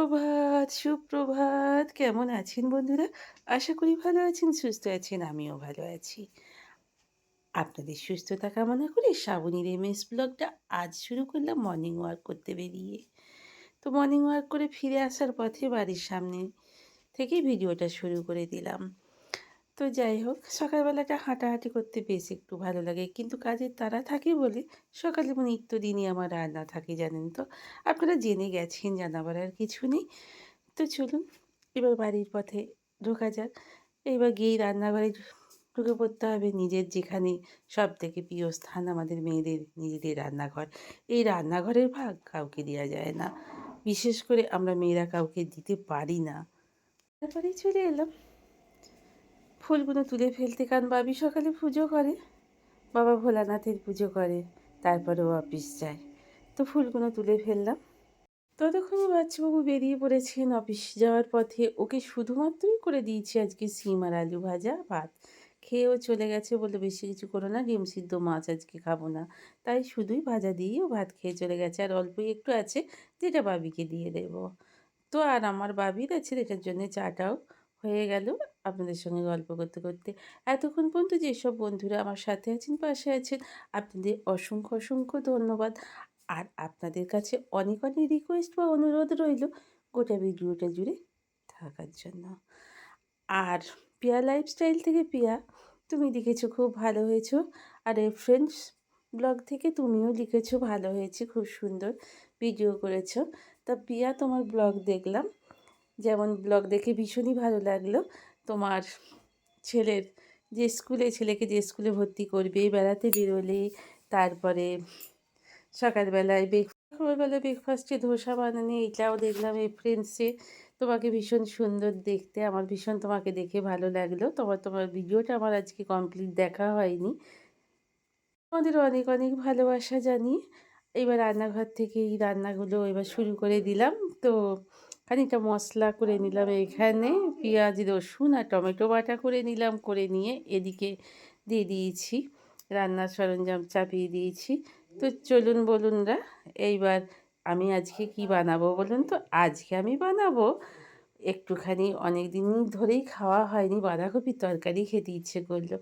সুপ্রভাত, সুপ্রভাত। কেমন আছেন বন্ধুরা? আশা করি ভালো আছেন, সুস্থ আছেন। আমিও ভালো আছি। আপনাদের সুস্থতা কামনা করে শ্রাবণীর এমএস ব্লগটা আজ শুরু করলাম মর্নিং ওয়াক করতে বেরিয়ে। তো মর্নিং ওয়াক করে ফিরে আসার পথে বাড়ির সামনে থেকে ভিডিওটা শুরু করে দিলাম। তো যাই হোক, সকালবেলাটা হাঁটাহাঁটি করতে বেশ একটু ভালো লাগে। কিন্তু কাজের তাড়া থাকে বলে সকালে মানে নিত্যদিনই আমার রান্না থাকে, জানেন তো। আপনারা জেনে গেছেন, জানাবার আর কিছু নেই। তো চলুন, এবার বাড়ির পথে ঢোকা যাক। এবার গিয়েই রান্নাঘরে ঢুকে পড়তে হবে নিজের যেখানে সব থেকে প্রিয় স্থান আমাদের মেয়েদের, নিজেদের রান্নাঘর। এই রান্নাঘরের ভাগ কাউকে দেওয়া যায় না। বিশেষ করে আমরা মেয়েরা কাউকে দিতে পারি না। তারপরেই চলে এলাম। ফুলগুলো তুলে ফেলতে কারণ বাবি সকালে পুজো করে, বাবা ভোলানাথের পুজো করে, তারপরে ও অফিস যায়। তো ফুলগুলো তুলে ফেললাম। ততক্ষণে বাচ্চাবাবু বেরিয়ে পড়েছেন অফিস যাওয়ার পথে। ওকে শুধুমাত্রই করে দিয়েছি আজকে সিম আর আলু ভাজা, ভাত। খেয়েও চলে গেছে বলে বেশি কিছু করো না, ডিম সিদ্ধ মাছ আজকে খাব না। তাই শুধুই ভাজা দিয়েই ও ভাত খেয়ে চলে গেছে। আর অল্পই একটু আছে, যেটা বাবিকে দিয়ে দেব। তো আর আমার বাবির আছে, এটার জন্য চাটাও হয়ে গেল আপনাদের সঙ্গে গল্প করতে করতে। এতক্ষণ পর্যন্ত যেসব বন্ধুরা আমার সাথে আছেন, পাশে আছেন, আপনাদের অসংখ্য অসংখ্য ধন্যবাদ। আর আপনাদের কাছে অনেক অনেক রিকোয়েস্ট বা অনুরোধ রইল গোটা ভিডিওটা জুড়ে থাকার জন্য। আর পিয়া লাইফস্টাইল থেকে পিয়া, তুমি লিখেছো খুব ভালো হয়েছো। আর এই ফ্রেন্ডস ব্লগ থেকে তুমিও লিখেছো ভালো হয়েছে, খুব সুন্দর ভিডিও করেছ। তা পিয়া, তোমার ব্লগ দেখলাম। যেমন ব্লগ দেখে ভীষণই ভালো লাগল। তোমার ছেলের যে স্কুলে, ছেলেকে যে স্কুলে ভর্তি করবে, বেড়াতে বেরোলে, তারপরে সকালবেলায় ব্রেক সকালবেলায় ব্রেকফাস্টে ধোসা বানানি, এটাও দেখলাম এই ফ্রেন্ডসে তোমাকে ভীষণ সুন্দর দেখতে, আমার ভীষণ তোমাকে দেখে ভালো লাগল। তোমার তোমার ভিডিওটা আমার আজকে কমপ্লিট দেখা হয়নি। আমাদের অনেক অনেক ভালোবাসা জানি এবার রান্নাঘর থেকে এই রান্নাগুলো এবার শুরু করে দিলাম। তো খানিকটা মশলা করে নিলাম এখানে। পেঁয়াজ, রসুন আর টমেটো বাটা করে নিলাম, করে নিয়ে এদিকে দিয়ে দিয়েছি। রান্নার সরঞ্জাম চাপিয়ে দিয়েছি। তো চলুন বলুনরা, এইবার আমি আজকে কি বানাবো বলুন তো? আজকে আমি বানাবো একটুখানি, অনেক দিন ধরেই খাওয়া হয়নি, বাঁধাকপির তরকারি খেতে ইচ্ছে করল।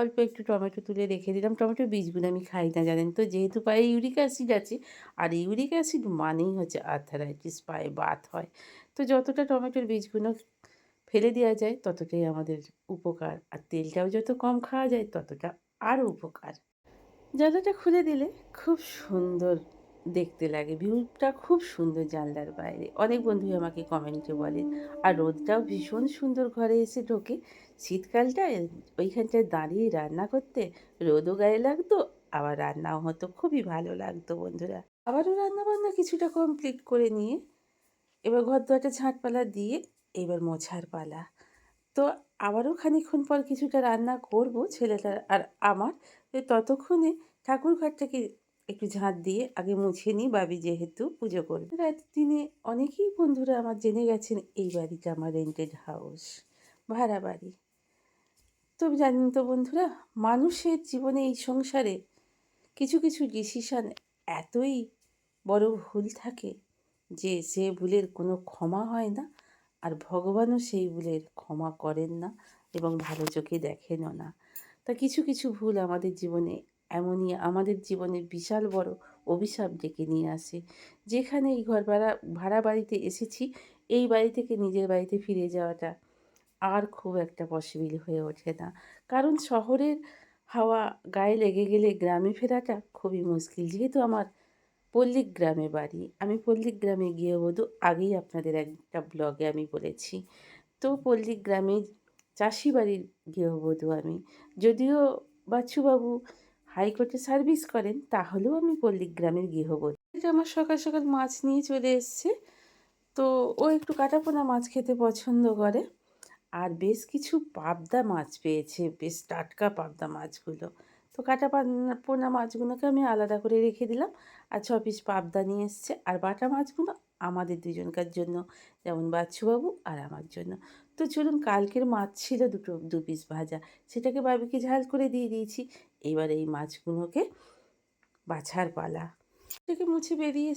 অল্প একটু টমেটো তুলে রেখে দিলাম। টমেটো বীজগুলো আমি খাই না, জানেন তো? যেহেতু পায়ে ইউরিক অ্যাসিড আছে, আর ইউরিক অ্যাসিড মানেই হচ্ছে আর্থারাইটিস পায়ে বাত হয়। তো যতটা টমেটোর বীজগুলো ফেলে দেওয়া যায়, ততটাই আমাদের উপকার। আর তেলটাও যত কম খাওয়া যায়, ততটা আরও উপকার। যতটা খুলে দিলে খুব সুন্দর দেখতে লাগে। ভিউটা খুব সুন্দর জানলার বাইরে। অনেক বন্ধুই আমাকে কমেন্টে বলেন আর রোদটাও ভীষণ সুন্দর ঘরে এসে ঢোকে। শীতকালটায় ওইখানটায় দাঁড়িয়ে রান্না করতে রোদও গায়ে লাগতো, আবার রান্নাও হতো। খুবই ভালো লাগতো বন্ধুরা। আবারও রান্না বান্না কিছুটা কমপ্লিট করে নিয়ে এবার ঘর দোয়াটা ঝাঁটপালা দিয়ে এবার মোছার পালা। তো আবারও খানিক্ষণ পর কিছুটা রান্না করব ছেলেটার আর আমার। ততক্ষণে ঠাকুর ঘরটাকে একটু ঝাঁট দিয়ে আগে মুছে নিই বাবি যেহেতু পুজো করবে রাত দিনে অনেকেই বন্ধুরা আমার জেনে গেছেন এই বাড়িটা আমার রেন্টেড হাউস ভাড়া বাড়ি। তো জানেন তো বন্ধুরা, মানুষের জীবনে এই সংসারে কিছু কিছু ডিসিশান এতই বড় ভুল থাকে যে সে ভুলের কোনো ক্ষমা হয় না আর ভগবানও সেই ভুলের ক্ষমা করেন না এবং ভালো চোখে দেখেনও না। তা কিছু কিছু ভুল আমাদের জীবনে এমনই আমাদের জীবনে বিশাল বড় অভিশাপ ডেকে নিয়ে আসে। যেখানে এই ঘর ভাড়া ভাড়া বাড়িতে এসেছি, এই বাড়ি থেকে নিজের বাড়িতে ফিরে যাওয়াটা আর খুব একটা পসিবল হয়ে ওঠে না। কারণ শহরের হাওয়া গায়ে লেগে গেলে গ্রামে ফেরাটা খুবই মুশকিল। যেহেতু আমার পল্লিক গ্রামে বাড়ি, আমি পল্লিক গ্রামে গৃহবধূ আগেই আপনাদের একটা ব্লগে আমি বলেছি। তো পল্লিক গ্রামে চাষি বাড়ির গৃহবধূ আমি। যদিও বাচ্চুবাবু হাইকোর্টে সার্ভিস করেন, তাহলেও আমি পল্লিক গ্রামের গৃহবধূ। এটা আমার সকাল সকাল মাছ নিয়ে চলে এসছে। তো ও একটু কাটাপোনা মাছ খেতে পছন্দ করে। আর বেশ কিছু পাবদা মাছ পেয়েছে, বেশ টাটকা পাবদা মাছগুলো। তো কাটা পোনা মাছগুলোকে আমি আলাদা করে রেখে দিলাম। আর ছ পিস পাবদা নিয়ে এসছে। আর বাটা মাছগুলো আমাদের দুজনকার জন্য, যেমন বাচ্চুবাবু আর আমার জন্য। তো চলুন কালকের মাছ ছিল দুটো, দু পিস ভাজা। সেটাকে বাবিকে ঝাল করে দিয়ে দিয়েছি। এবার এই মাছগুলোকে বাছার পালা। সেটাকে মুছে বেরিয়ে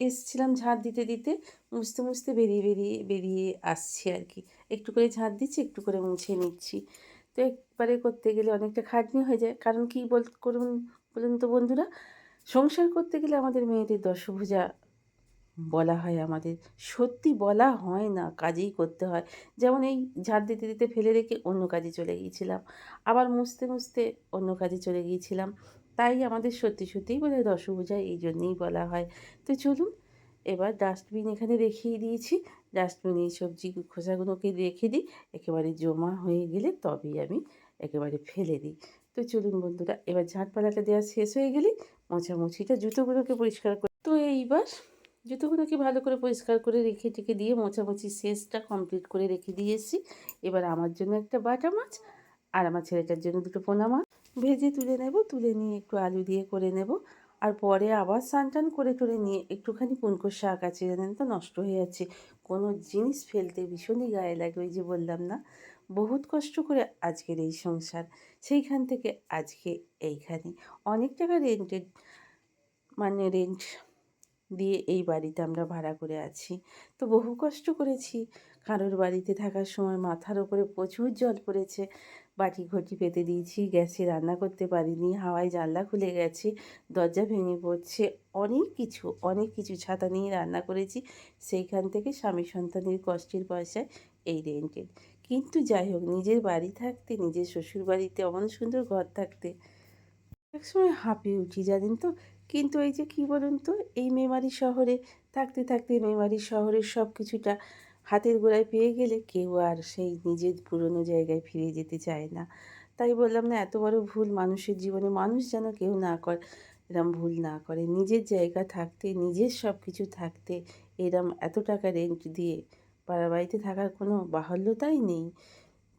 এসছিলাম ঝাঁট দিতে দিতে। মুছতে মুছতে বেরিয়ে বেরিয়ে বেরিয়ে আসছি আর কি। একটু করে ঝাঁট দিচ্ছি, একটু করে মুছে নিচ্ছি। তো একবারে করতে গেলে অনেকটা খাটনি হয়ে যায়। কারণ কী বল, করুন, বলুন তো বন্ধুরা, সংসার করতে গেলে আমাদের মেয়েদের দশভুজা বলা হয় আমাদের। সত্যি বলা হয় না, কাজেই করতে হয়। যেমন এই ঝাড় দিতে দিতে ফেলে রেখে অন্য কাজে চলে গিয়েছিলাম। আবার মুছতে মুছতে অন্য কাজে চলে গিয়েছিলাম। তাই আমাদের সত্যি সত্যিই হয় দশভুজা এই জন্যেই বলা হয়। তো চলুন, এবার ডাস্টবিন এখানে রেখেই দিয়েছি। ডাস্টবিনে এই সবজি খোসাগুলোকে রেখে দিই। একেবারে জমা হয়ে গেলে তবেই আমি একেবারে ফেলে দিই। তো চলুন বন্ধুরা, এবার ঝাঁটপালাটা দেওয়া শেষ হয়ে গেলে মোছামুছিটা জুতোগুলোকে পরিষ্কার করে। তো এইবার জুতোগুলোকে ভালো করে পরিষ্কার করে রেখে টেখে দিয়ে মোছামুছি শেষটা কমপ্লিট করে রেখে দিয়েছি। এবার আমার জন্য একটা বাটা মাছ আর আমার ছেলেটার জন্য দুটো পোনা মাছ। ভেজে তুলে নেব, তুলে নিয়ে একটু আলু দিয়ে করে নেব। আর পরে আবার স্নান টান করে টরে নিয়ে একটুখানি পুনকো শাক আছে, জানেন তো, নষ্ট হয়ে যাচ্ছে। কোনো জিনিস ফেলতে ভীষণই গায়ে লাগে, ওই যে বললাম না? বহুত কষ্ট করে আজকের এই সংসার। সেইখান থেকে আজকে এইখানে। অনেক টাকা রেন্টেড মানে রেন্ট দিয়ে এই বাড়িতে আমরা ভাড়া করে আছি। তো বহু কষ্ট করেছি। কারোর বাড়িতে থাকার সময় মাথার ওপরে প্রচুর জল পড়েছে। বাটি ঘটি পেতে দিয়েছি, গ্যাসে রান্না করতে পারিনি, হাওয়ায় জানলা খুলে গেছে, দরজা ভেঙে পড়ছে, অনেক কিছু অনেক কিছু ছাতা নিয়ে রান্না করেছি। সেইখান থেকে স্বামী সন্তানের কষ্টের পয়সায় এই রেন্টেড। কিন্তু যাই হোক, নিজের বাড়ি থাকতে, নিজের শ্বশুর বাড়িতে অমন সুন্দর ঘর থাকতে একসময় হাঁপিয়ে উঠি, জানেন তো? কিন্তু এই যে কী বলুন তো, এই মেমারি শহরে, থাকতে থাকতে মেমারি শহরের সব কিছুটা হাতের গোড়ায় পেয়ে গেলে কেউ আর সেই নিজের পুরনো জায়গায় ফিরে যেতে চায় না। তাই বললাম না, এত বড় ভুল মানুষের জীবনে মানুষ যেন কেউ না করে, এরম ভুল না করে। নিজের জায়গা থাকতে, নিজের সব কিছু থাকতে, এরম এত টাকা রেন্ট দিয়ে পাড়া বাড়িতে থাকার কোনো বাহুল্যতাই নেই।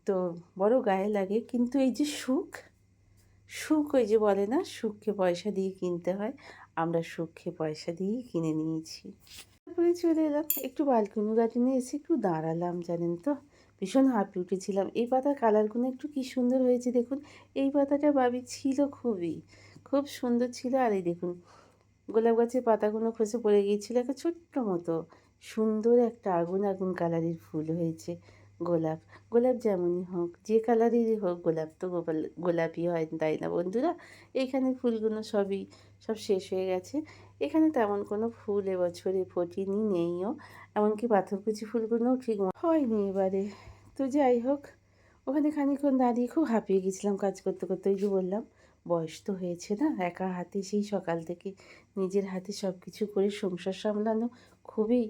তো বড় গায়ে লাগে, কিন্তু এই যে সুখ সুখ ওই যে বলে না, সুখকে পয়সা দিয়ে কিনতে হয়। আমরা সুখকে পয়সা দিয়েই কিনে নিয়েছি। তারপরে চলে এলাম, একটু বালকনি গার্ডেনে এসে একটু দাঁড়ালাম, জানেন তো? ভীষণ হাঁপি উঠেছিলাম। এই পাতার কালারগুলো একটু কী সুন্দর হয়েছে দেখুন। এই পাতাটা বাবি ছিল খুবই, খুব সুন্দর ছিল। আর এই দেখুন, গোলাপ গাছের পাতাগুলো খসে পড়ে গিয়েছিল, একটা ছোট্ট মতো। সুন্দর একটা আগুন আগুন কালারের ফুল হয়েছে। গোলাপ গোলাপ যেমনই হোক, যে কালারেরই হোক, গোলাপ তো গোপাল, গোলাপই হয়, তাই না বন্ধুরা? এখানে ফুলগুলো সবই, সব শেষ হয়ে গেছে। এখানে তেমন কোনো ফুল এবছরে ফোটেনি, নেইও। এমনকি পাথরকুচি ফুলগুলোও ঠিক হয়নি এবারে। তো যাই হোক, ওখানে খানিক্ষণ দাঁড়িয়ে খুব হাঁপিয়ে গেছিলাম কাজ করতে করতে, ওই যে বললাম, বয়স তো হয়েছে না, একা হাতে সেই সকাল থেকে নিজের হাতে সব কিছু করে সংসার সামলানো খুবই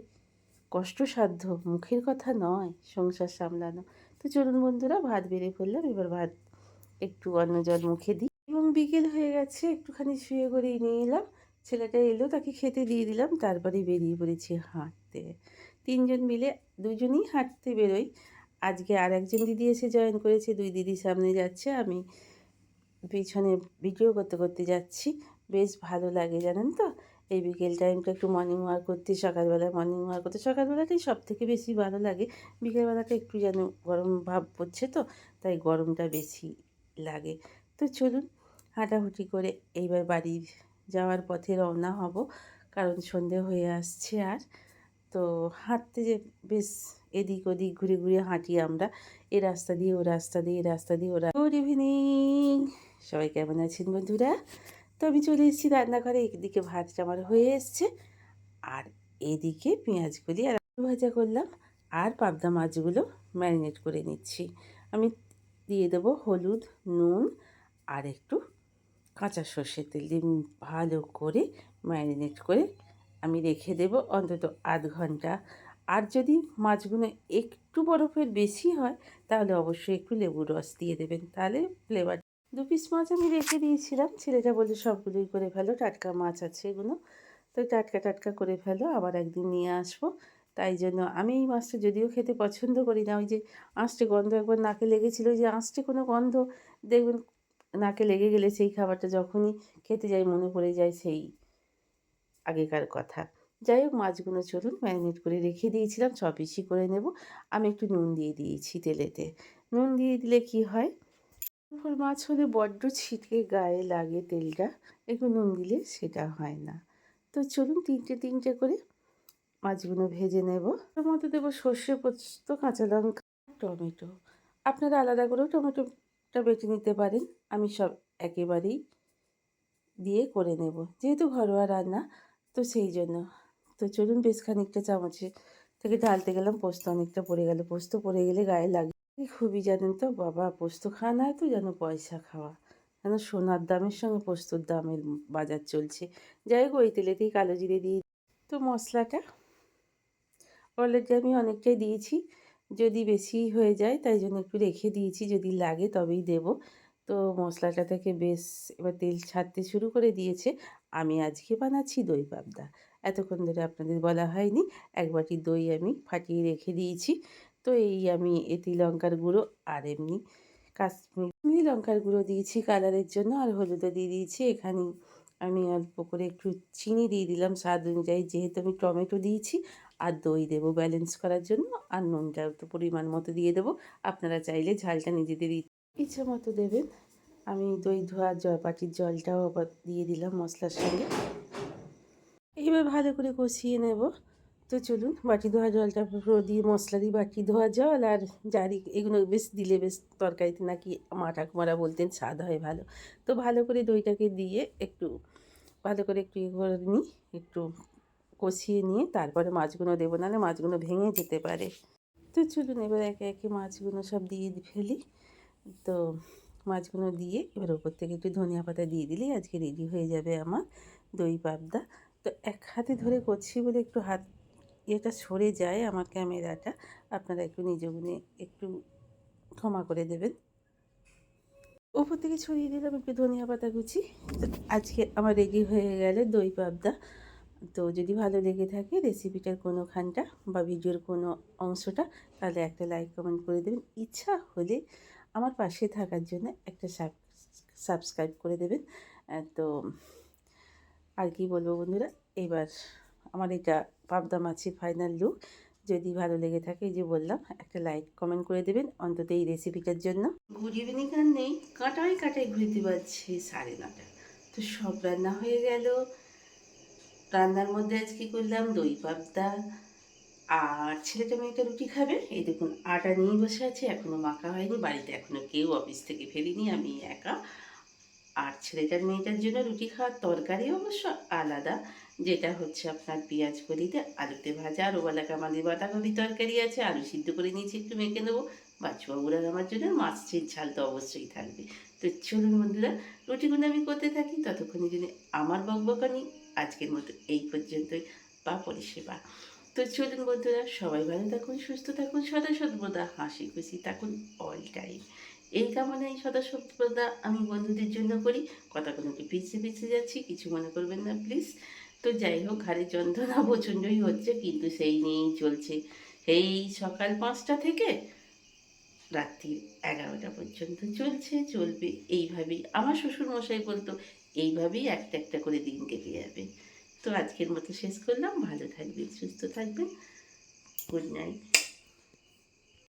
কষ্টসাধ্য, মুখের কথা নয়, সংসার সামলানো। তো চলুন বন্ধুরা, ভাত বেড়ে ফেললাম, এবার ভাত একটু অন্য জল মুখে দিই। এবং বিকেল হয়ে গেছে, একটুখানি শুয়ে করেই নিয়ে এলাম। ছেলেটা এলো, তাকে খেতে দিয়ে দিলাম, তারপরে বেরিয়ে পড়েছি হাঁটতে। তিনজন মিলে, দুজনই হাঁটতে বেরোই। আজকে আর একজন দিদি এসে জয়েন করেছে, দুই দিদি সামনে যাচ্ছে, আমি পিছনে ভিডিও করতে করতে যাচ্ছি। বেশ ভালো লাগে, জানেন তো? এই বিকেল টাইমটা একটু মর্নিং ওয়াক করতে সকালবেলা মর্নিং ওয়াক করতে। সকালবেলাটাই সব থেকে বেশি ভালো লাগে। বিকেলবেলাটা একটু যেন গরম ভাব পড়ছে তো, তাই গরমটা বেশি লাগে। তো চলুন হাঁটাহুটি করে এইবার বাড়ি যাওয়ার পথে রওনা হব, কারণ সন্ধে হয়ে আসছে আর। তো হাঁটতে যে বেশ এদিক ওদিক ঘুরে ঘুরে হাঁটি আমরা। এ রাস্তা দিয়ে, ও রাস্তা দিয়ে, এ রাস্তা দিয়ে ওরা গুড ইভিনিং সবাই কেমন আছেন বন্ধুরা? তো আমি চলে এসেছি রান্নাঘরে একদিকে ভাতটা আমার হয়ে এসছে। আর এদিকে পেঁয়াজগুলি আর ভাজা করলাম আর পাবদা মাছগুলো ম্যারিনেট করে নিচ্ছি। আমি দিয়ে দেবো হলুদ, নুন আর একটু কাঁচা সর্ষের তেল দিয়ে ভালো করে ম্যারিনেট করে আমি রেখে দেব অন্তত আধ ঘণ্টা। আর যদি মাছগুলো একটু বরফের বেশি হয়, তাহলে অবশ্যই একটু লেবুর রস দিয়ে দেবেন। তাহলে ফ্লেভার দু পিস মাছ আমি রেখে দিয়েছিলাম। ছেলেটা বলে সবগুলোই করে ফেলো, টাটকা মাছ আছে এগুলো। তো টাটকা টাটকা করে ফেলো, আবার একদিন নিয়ে আসব। তাই জন্য আমি এই মাছটা যদিও খেতে পছন্দ করি না, ওই যে আঁশটে গন্ধ একবার নাকে লেগেছিলো যে আঁশটে কোনো গন্ধ দেখবেন নাকে লেগে গেলে সেই খাবারটা যখনই খেতে যাই মনে পড়ে যায় সেই আগেকার কথা। যাই হোক, মাছগুলো চলুন ম্যারিনেট করে রেখে দিয়েছিলাম ছ পিসি করে নেব। আমি একটু নুন দিয়ে দিয়েছি তেলেতে। নুন দিয়ে দিলে কি হয়? ফুল মাছ হলে বড্ড ছিটকে গায়ে লাগে তেলটা একটু নুন দিলে সেটা হয় না। তো চলুন তিনটে তিনটে করে মাছগুলো ভেজে নেব। তার মধ্যে দেবো সর্ষে পোস্ত, কাঁচা লঙ্কা, টমেটো। আপনারা আলাদা করেও টমেটোটা বেটে নিতে পারেন। আমি সব একেবারেই দিয়ে করে নেব। যেহেতু ঘরোয়া রান্না, তো সেই জন্য। তো চলুন বেশ খানিকটা চামচে থেকে ঢালতে গেলাম, পোস্ত অনেকটা পড়ে গেল। পোস্ত পড়ে গেলে গায়ে লাগে। খুবই জানেন তো? বাবা, পোস্ত খাওয়া না তো যেন পয়সা খাওয়া। যেন সোনার দামের সঙ্গে পোস্তর দামের বাজার চলছে। যাই হোক, ওই তেলেতেই কালো জিরে দিয়ে তো মশলাটা অলরেডি আমি অনেকটাই দিয়েছি। যদি বেশি হয়ে যায়, তাই জন্য একটু রেখে দিয়েছি। যদি লাগে, তবেই দেব। তো মশলাটা থেকে বেশ এবার তেল ছাড়তে শুরু করে দিয়েছে। আমি আজকে বানাচ্ছি দই পাবদা। এতক্ষণ ধরে আপনাদের বলা হয়নি, এক বাটি দই আমি ফাটিয়ে রেখে দিয়েছি। তো এই আমি এতি লঙ্কার গুঁড়ো আর এমনি কাশ্মীরি লঙ্কার গুঁড়ো দিয়েছি কালারের জন্য আর হলুদও দিয়ে দিয়েছি। এখানে আমি অল্প করে একটু চিনি দিয়ে দিলাম। স্বাদ অনুযায়ী যেহেতু আমি টমেটো দিয়েছি আর দই দেবো ব্যালেন্স করার জন্য আর নুনটা তো পরিমাণ মতো দিয়ে দেবো। আপনারা চাইলে ঝালটা নিজেদের ইচ্ছে মতো দেবেন। আমি দই ধোয়া জল বাটির জলটাও দিয়ে দিলাম মশলার সঙ্গে। এবার ভালো করে কষিয়ে নেব। তো চলুন, বাটি ধোয়া জলটা দিয়ে মশলা দিয়ে বাটি ধোয়া জল আর জারি, এগুলো বেশ দিলে বেশ তরকারিতে নাকি মা ঠাকুমারা বলতেন স্বাদ হয় ভালো। তো ভালো করে দইটাকে দিয়ে একটু, ভালো করে একটু ইয়ে করে নিই, একটু কষিয়ে নিয়ে তারপরে মাছগুলো দেবো, নাহলে মাছগুলো ভেঙে যেতে পারে। তো চলুন, এবার একে একে মাছগুলো সব দিয়ে ফেলি। তো মাছগুলো দিয়ে এবার ওপর থেকে একটু ধনিয়া পাতা দিয়ে দিলেই আজকে রেডি হয়ে যাবে আমার দই পাবদা। তো এক হাতে ধরে করছি বলে একটু হাত ইয়েটা সরে যায় আমার ক্যামেরাটা। আপনারা একটু নিজ গুণে একটু ক্ষমা করে দেবেন। ওপর থেকে ছড়িয়ে দিলাম একটু ধনিয়া পাতা কুচি। আজকে আমার রেডি হয়ে গেলে দই পাবদা। তো যদি ভালো লেগে থাকে রেসিপিটার কোনোখানটা বা ভিডিওর কোনো অংশটা, তাহলে একটা লাইক, কমেন্ট করে দেবেন। ইচ্ছা হলে আমার পাশে থাকার জন্য একটা সাবস্ক্রাইব করে দেবেন। তো আর কি বলব বন্ধুরা? এবার আমার এটা পাবদা মাছের ফাইনাল লুক যদি ভালো লেগে থাকে যে বললাম, একটা লাইক কমেন্ট করে দেবেন অন্তত এই রেসিপিটার জন্য। গুড আর নেই কাটাই কাটাই ঘুরতে পারছি সাড়ে নটা তো সব রান্না হয়ে গেল। রান্নার মধ্যে আজকে করলাম দই পাবদা। আর ছেলেটা মেয়েটা রুটি খাবে। এই দেখুন, আটা নিয়ে বসে আছে এখনও মাখা হয়নি, বাড়িতে এখনও কেউ অফিস থেকে ফেরিনি, আমি একা। আর ছেলেটার মেয়েটার জন্য রুটি খাওয়ার তরকারি অবশ্য আলাদা। যেটা হচ্ছে আপনার পেঁয়াজ কলিতে আলুতে ভাজা আর ওবেলাকে আমাদের বাঁধাকপি তরকারি আছে, আলু সিদ্ধ করে নিয়েছি, একটু মেখে নেব। বাচ্চুবাবুরা আমার জন্য মাছের ঝাল তো অবশ্যই থাকবে। তো চলুন বন্ধুরা, রুটিগুলো আমি করতে থাকি, ততক্ষণে যদি আমার বকবকানি আজকের মতো এই পর্যন্তই। বা পরিষেবা তো চলুন বন্ধুরা, সবাই ভালো থাকুন, সুস্থ থাকুন, সদা সর্বদা হাসি খুশি থাকুন অল টাইম এই কামনাই সদা সর্বদা আমি বন্ধুদের জন্য করি। কথাগুলো কি পিছিয়ে পিছিয়ে যাচ্ছি, কিছু মনে করবেন না প্লিজ তো যাই হোক ঘাড়ে যন্ত্রণা প্রচণ্ডই হচ্ছে কিন্তু সেই নিয়েই চলছে। এই সকাল পাঁচটা থেকে রাত্রি এগারোটা পর্যন্ত চলছে চলবে এইভাবেই। আমার শ্বশুরমশাই বলতো এইভাবেই একটা একটা করে দিন কেটে যাবে। তো আজকের মতো শেষ করলাম। ভালো থাকবেন সুস্থ থাকবেন। Good night.